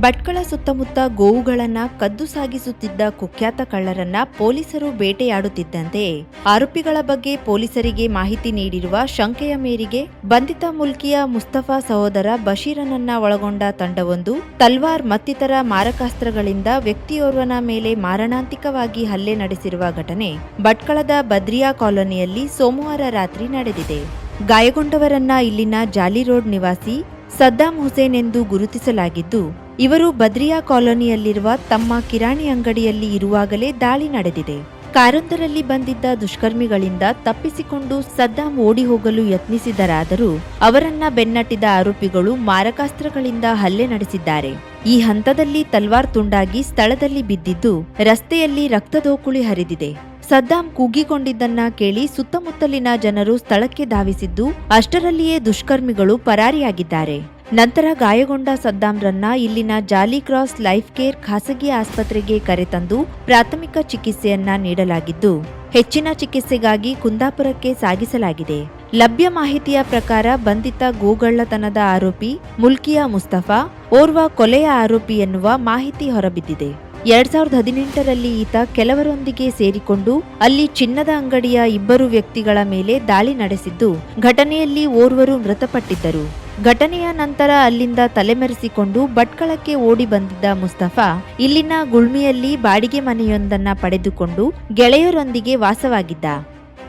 ಭಟ್ಕಳ ಸುತ್ತಮುತ್ತ ಗೋವುಗಳನ್ನ ಕದ್ದು ಸಾಗಿಸುತ್ತಿದ್ದ ಕುಖ್ಯಾತ ಕಳ್ಳರನ್ನ ಪೊಲೀಸರು ಬೇಟೆಯಾಡುತ್ತಿದ್ದಂತೆ ಆರೋಪಿಗಳ ಬಗ್ಗೆ ಪೊಲೀಸರಿಗೆ ಮಾಹಿತಿ ನೀಡಿರುವ ಶಂಕೆಯ ಮೇರೆಗೆ ಬಂಧಿತ ಮುಲ್ಕಿಯ ಮುಸ್ತಫಾ ಸಹೋದರ ಬಶೀರನನ್ನ ಒಳಗೊಂಡ ತಂಡವೊಂದು ತಲ್ವಾರ್ ಮತ್ತಿತರ ಮಾರಕಾಸ್ತ್ರಗಳಿಂದ ವ್ಯಕ್ತಿಯೋರ್ವನ ಮೇಲೆ ಮಾರಣಾಂತಿಕವಾಗಿ ಹಲ್ಲೆ ನಡೆಸಿರುವ ಘಟನೆ ಭಟ್ಕಳದ ಬದ್ರಿಯಾ ಕಾಲೋನಿಯಲ್ಲಿ ಸೋಮವಾರ ರಾತ್ರಿ ನಡೆದಿದೆ. ಗಾಯಗೊಂಡವರನ್ನ ಇಲ್ಲಿನ ಜಾಲಿ ರೋಡ್ ನಿವಾಸಿ ಸದ್ದಾಂ ಹುಸೇನ್ ಎಂದು ಗುರುತಿಸಲಾಗಿದ್ದು ಇವರು ಬದ್ರಿಯಾ ಕಾಲೋನಿಯಲ್ಲಿರುವ ತಮ್ಮ ಕಿರಾಣಿ ಅಂಗಡಿಯಲ್ಲಿ ಇರುವಾಗಲೇ ದಾಳಿ ನಡೆದಿದೆ. ಕಾರೊಂದರಲ್ಲಿ ಬಂದಿದ್ದ ದುಷ್ಕರ್ಮಿಗಳಿಂದ ತಪ್ಪಿಸಿಕೊಂಡು ಸದ್ದಾಂ ಓಡಿ ಹೋಗಲು ಯತ್ನಿಸಿದರಾದರೂ ಅವರನ್ನ ಬೆನ್ನಟ್ಟಿದ ಆರೋಪಿಗಳು ಮಾರಕಾಸ್ತ್ರಗಳಿಂದ ಹಲ್ಲೆ ನಡೆಸಿದ್ದಾರೆ. ಈ ಹಂತದಲ್ಲಿ ತಲ್ವಾರ್ ತುಂಡಾಗಿ ಸ್ಥಳದಲ್ಲಿ ಬಿದ್ದಿದ್ದು ರಸ್ತೆಯಲ್ಲಿ ರಕ್ತದೋಕುಳಿ ಹರಿದಿದೆ. ಸದ್ದಾಂ ಕೂಗಿಕೊಂಡಿದ್ದನ್ನ ಕೇಳಿ ಸುತ್ತಮುತ್ತಲಿನ ಜನರು ಸ್ಥಳಕ್ಕೆ ಧಾವಿಸಿದ್ದು ಅಷ್ಟರಲ್ಲಿಯೇ ದುಷ್ಕರ್ಮಿಗಳು ಪರಾರಿಯಾಗಿದ್ದಾರೆ. ನಂತರ ಗಾಯಗೊಂಡ ಸದ್ದಾಂರನ್ನ ಇಲ್ಲಿನ ಜಾಲಿ ಕ್ರಾಸ್ ಲೈಫ್ ಕೇರ್ ಖಾಸಗಿ ಆಸ್ಪತ್ರೆಗೆ ಕರೆತಂದು ಪ್ರಾಥಮಿಕ ಚಿಕಿತ್ಸೆಯನ್ನ ನೀಡಲಾಗಿದ್ದು, ಹೆಚ್ಚಿನ ಚಿಕಿತ್ಸೆಗಾಗಿ ಕುಂದಾಪುರಕ್ಕೆ ಸಾಗಿಸಲಾಗಿದೆ. ಲಭ್ಯ ಮಾಹಿತಿಯ ಪ್ರಕಾರ ಬಂಧಿತ ಗೋಗಳ್ಳತನದ ಆರೋಪಿ ಮುಲ್ಕಿಯಾ ಮುಸ್ತಫಾ ಓರ್ವ ಕೊಲೆಯ ಆರೋಪಿ ಎನ್ನುವ ಮಾಹಿತಿ ಹೊರಬಿದ್ದಿದೆ. ಎರಡ್ ಸಾವಿರದ ಹದಿನೆಂಟರಲ್ಲಿ ಈತ ಕೆಲವರೊಂದಿಗೆ ಸೇರಿಕೊಂಡು ಅಲ್ಲಿ ಚಿನ್ನದ ಅಂಗಡಿಯ ಇಬ್ಬರು ವ್ಯಕ್ತಿಗಳ ಮೇಲೆ ದಾಳಿ ನಡೆಸಿದ್ದು, ಘಟನೆಯಲ್ಲಿ ಓರ್ವರು ಮೃತಪಟ್ಟಿದ್ದರು. ಘಟನೆಯ ನಂತರ ಅಲ್ಲಿಂದ ತಲೆಮರೆಸಿಕೊಂಡು ಭಟ್ಕಳಕ್ಕೆ ಓಡಿ ಬಂದಿದ್ದ ಮುಸ್ತಫಾ ಇಲ್ಲಿನ ಗುಳ್ಮಿಯಲ್ಲಿ ಬಾಡಿಗೆ ಮನೆಯೊಂದನ್ನ ಪಡೆದುಕೊಂಡು ಗೆಳೆಯರೊಂದಿಗೆ ವಾಸವಾಗಿದ್ದ.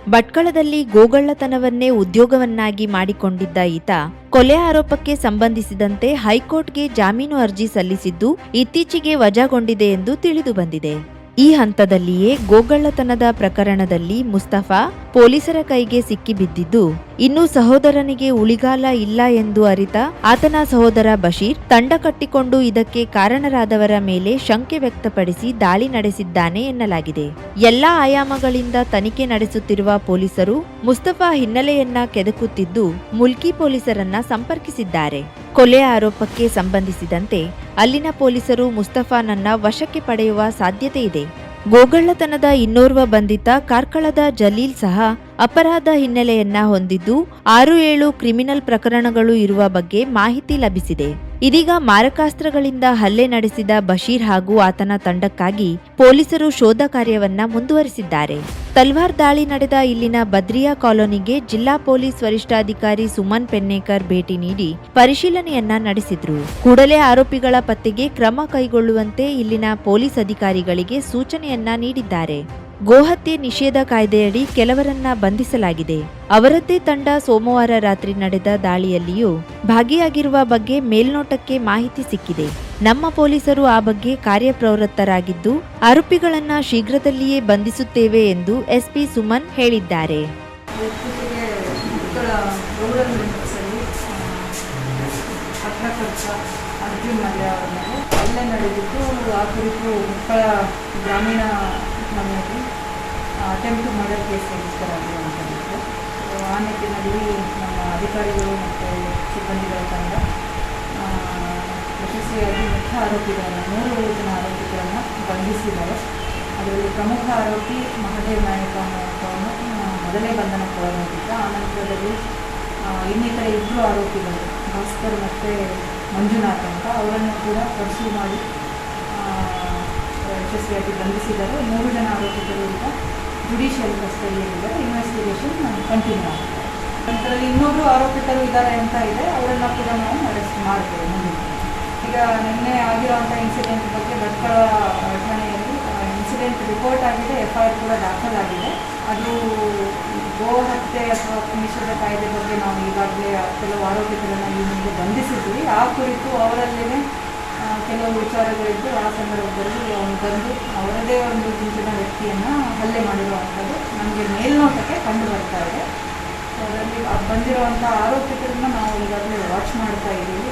ಭಟ್ಕಳದಲ್ಲಿ ಗೋಗಳ್ಳತನವನ್ನೇ ಉದ್ಯೋಗವನ್ನಾಗಿ ಮಾಡಿಕೊಂಡಿದ್ದ ಈತ ಕೊಲೆ ಆರೋಪಕ್ಕೆ ಸಂಬಂಧಿಸಿದಂತೆ ಹೈಕೋರ್ಟ್ಗೆ ಜಾಮೀನು ಅರ್ಜಿ ಸಲ್ಲಿಸಿದ್ದು ಇತ್ತೀಚೆಗೆ ವಜಾಗೊಂಡಿದೆ ಎಂದು ತಿಳಿದು ಬಂದಿದೆ. ಈ ಹಂತದಲ್ಲಿಯೇ ಗೋಗಳ್ಳತನದ ಪ್ರಕರಣದಲ್ಲಿ ಮುಸ್ತಫಾ ಪೊಲೀಸರ ಕೈಗೆ ಸಿಕ್ಕಿಬಿದ್ದಿದ್ದು ಇನ್ನು ಸಹೋದರನಿಗೆ ಉಳಿಗಾಲ ಇಲ್ಲ ಎಂದು ಅರಿತ ಆತನ ಸಹೋದರ ಬಶೀರ್ ತಂಡ ಕಟ್ಟಿಕೊಂಡು ಇದಕ್ಕೆ ಕಾರಣರಾದವರ ಮೇಲೆ ಶಂಕೆ ವ್ಯಕ್ತಪಡಿಸಿ ದಾಳಿ ನಡೆಸಿದ್ದಾನೆ ಎನ್ನಲಾಗಿದೆ. ಎಲ್ಲಾ ಆಯಾಮಗಳಿಂದ ತನಿಖೆ ನಡೆಸುತ್ತಿರುವ ಪೊಲೀಸರು ಮುಸ್ತಫಾ ಹಿನ್ನೆಲೆಯನ್ನ ಕೆದಕುತ್ತಿದ್ದು, ಮುಲ್ಕಿ ಪೊಲೀಸರನ್ನ ಸಂಪರ್ಕಿಸಿದ್ದಾರೆ. ಕೊಲೆ ಆರೋಪಕ್ಕೆ ಸಂಬಂಧಿಸಿದಂತೆ ಅಲ್ಲಿನ ಪೊಲೀಸರು ಮುಸ್ತಫಾನನ್ನ ವಶಕ್ಕೆ ಪಡೆಯುವ ಸಾಧ್ಯತೆ ಇದೆ. ಗೋಗಳ್ಳತನದ ಇನ್ನೋರ್ವ ಬಂಧಿತ ಕಾರ್ಕಳದ ಜಲೀಲ್ ಸಹ ಅಪರಾಧ ಹಿನ್ನೆಲೆಯನ್ನ ಹೊಂದಿದ್ದು ಆರು ಏಳು ಕ್ರಿಮಿನಲ್ ಪ್ರಕರಣಗಳು ಇರುವ ಬಗ್ಗೆ ಮಾಹಿತಿ ಲಭಿಸಿದೆ. ಇದೀಗ ಮಾರಕಾಸ್ತ್ರಗಳಿಂದ ಹಲ್ಲೆ ನಡೆಸಿದ ಬಶೀರ್ ಹಾಗೂ ಆತನ ತಂಡಕ್ಕಾಗಿ ಪೊಲೀಸರು ಶೋಧ ಕಾರ್ಯವನ್ನ ಮುಂದುವರಿಸಿದ್ದಾರೆ. ತಲ್ವಾರ್ ದಾಳಿ ನಡೆದ ಇಲ್ಲಿನ ಬದ್ರಿಯಾ ಕಾಲೋನಿಗೆ ಜಿಲ್ಲಾ ಪೊಲೀಸ್ ವರಿಷ್ಠಾಧಿಕಾರಿ ಸುಮನ್ ಪೆನ್ನೇಕರ್ ಭೇಟಿ ನೀಡಿ ಪರಿಶೀಲನೆಯನ್ನ ನಡೆಸಿದ್ರು. ಕೂಡಲೇ ಆರೋಪಿಗಳ ಪತ್ತೆಗೆ ಕ್ರಮ ಕೈಗೊಳ್ಳುವಂತೆ ಇಲ್ಲಿನ ಪೊಲೀಸ್ ಅಧಿಕಾರಿಗಳಿಗೆ ಸೂಚನೆಯನ್ನ ನೀಡಿದ್ದಾರೆ. ಗೋಹತ್ಯೆ ನಿಷೇಧ ಕಾಯ್ದೆಯಡಿ ಕೆಲವರನ್ನ ಬಂಧಿಸಲಾಗಿದೆ. ಅವರದ್ದೇ ತಂಡ ಸೋಮವಾರ ರಾತ್ರಿ ನಡೆದ ದಾಳಿಯಲ್ಲಿಯೂ ಭಾಗಿಯಾಗಿರುವ ಬಗ್ಗೆ ಮೇಲ್ನೋಟಕ್ಕೆ ಮಾಹಿತಿ ಸಿಕ್ಕಿದೆ. ನಮ್ಮ ಪೊಲೀಸರು ಆ ಬಗ್ಗೆ ಕಾರ್ಯಪ್ರವೃತ್ತರಾಗಿದ್ದು, ಆರೋಪಿಗಳನ್ನ ಶೀಘ್ರದಲ್ಲಿಯೇ ಬಂಧಿಸುತ್ತೇವೆ ಎಂದು ಎಸ್ಪಿ ಸುಮನ್ ಹೇಳಿದ್ದಾರೆ. ಅರ್ಜುನ್ ಮಲ್ಯ ಅವರ ಮೇಲೆ ಹಲ್ಲೆ ನಡೆದಿದ್ದು ಆ ಕುರಿತು ಮಕ್ಕಳ ಗ್ರಾಮೀಣ ಮನೆಯಲ್ಲಿ ಅಟೆಂಪ್ಟ್ ಮರ್ಡರ್ ಕೇಸ್ ರಿಜಿಸ್ಟರ್ ಆಗಿರುವಂಥದ್ದು ಆ ನಿಟ್ಟಿನಲ್ಲಿ ನಮ್ಮ ಅಧಿಕಾರಿಗಳು ಮತ್ತು ಸಿಬ್ಬಂದಿಗಳ ತಂಡ ಯಶಸ್ವಿಯಾಗಿ ಮುಖ್ಯ ಆರೋಪಿಗಳನ್ನು ಮೂರು ಜನ ಆರೋಪಿಗಳನ್ನು ಬಂಧಿಸಿದ್ದಾರೆ. ಅದರಲ್ಲಿ ಪ್ರಮುಖ ಆರೋಪಿ ಮಹದೇವ್ ನಾಯಕ ಅನ್ನುವಂಥವನು ಆ, ಮೊದಲೇ ಬಂಧನಕ್ಕೊಳಗಾಗಿದ್ದ. ಆ ಆ, ಇನ್ನಿತರ ಇಬ್ಬರು ಆರೋಪಿಗಳು ಭಾಸ್ಕರ್ ಮತ್ತು ಮಂಜುನಾಥ್ ಅಂತ ಅವರನ್ನು ಕೂಡ ಪರ್ಸ್ಯೂ ಮಾಡಿ ಯಶಸ್ವಿಯಾಗಿ ಬಂಧಿಸಿದ್ದಾರೆ. ಮೂರು ಜನ ಆರೋಪಿಗಳು ಈಗ ಜುಡಿಷಿಯಲ್ ಕಸ್ಟಡಿಯಲ್ಲಿದ್ದಾರೆ ಇನ್ವೆಸ್ಟಿಗೇಷನ್ ಕಂಟಿನ್ಯೂ ಆಗುತ್ತೆ ನಂತರ ಇನ್ನೊಬ್ಬರು ಆರೋಪಿತರು ಇದ್ದಾರೆ ಅಂತ ಇದೆ. ಅವರನ್ನು ಕೂಡ ನಾವು ಅರೆಸ್ಟ್ ಮಾಡ್ತೇವೆ ಮುಂದೆ. ಈಗ ನಿನ್ನೆ ಆಗಿರುವಂಥ ಇನ್ಸಿಡೆಂಟ್ ಬಗ್ಗೆ ಭಟ್ಕಳ ಠಾಣೆಯಲ್ಲಿ ಇನ್ಸಿಡೆಂಟ್ ರಿಪೋರ್ಟ್ ಆಗಿದೆ. ಎಫ್ ಐ ಆರ್ ಕೂಡ ದಾಖಲಾಗಿದೆ. ಅದು ಗೋ ಹತ್ಯೆ ಅಥವಾ ನಿಷೇಧ ಕಾಯ್ದೆ ಬಗ್ಗೆ ನಾವು ಈಗಾಗಲೇ ಕೆಲವು ಆರೋಪಿಗಳನ್ನು ಈ ಮುಂದೆ ಬಂಧಿಸಿದ್ವಿ ಆ ಕುರಿತು ಅವರಲ್ಲೇ ಕೆಲವು ವಿಚಾರಗಳಿದ್ದು ಆ ಸಂದರ್ಭದಲ್ಲಿ ಅವನು ಬಂದು ಅವರದೇ ಒಂದು ಗುಂಪಿನ ವ್ಯಕ್ತಿಯನ್ನು ಹಲ್ಲೆ ಮಾಡಿರುವಂಥದ್ದು ನಮಗೆ ಮೇಲ್ನೋಟಕ್ಕೆ ಕಂಡು ಬರ್ತಾ ಇದೆ ಅದರಲ್ಲಿ ಬಂದಿರುವಂಥ ಆರೋಪಿತರನ್ನ ನಾವು ಈಗಾಗಲೇ ವಾಚ್ ಮಾಡ್ತಾ ಇದ್ದೀವಿ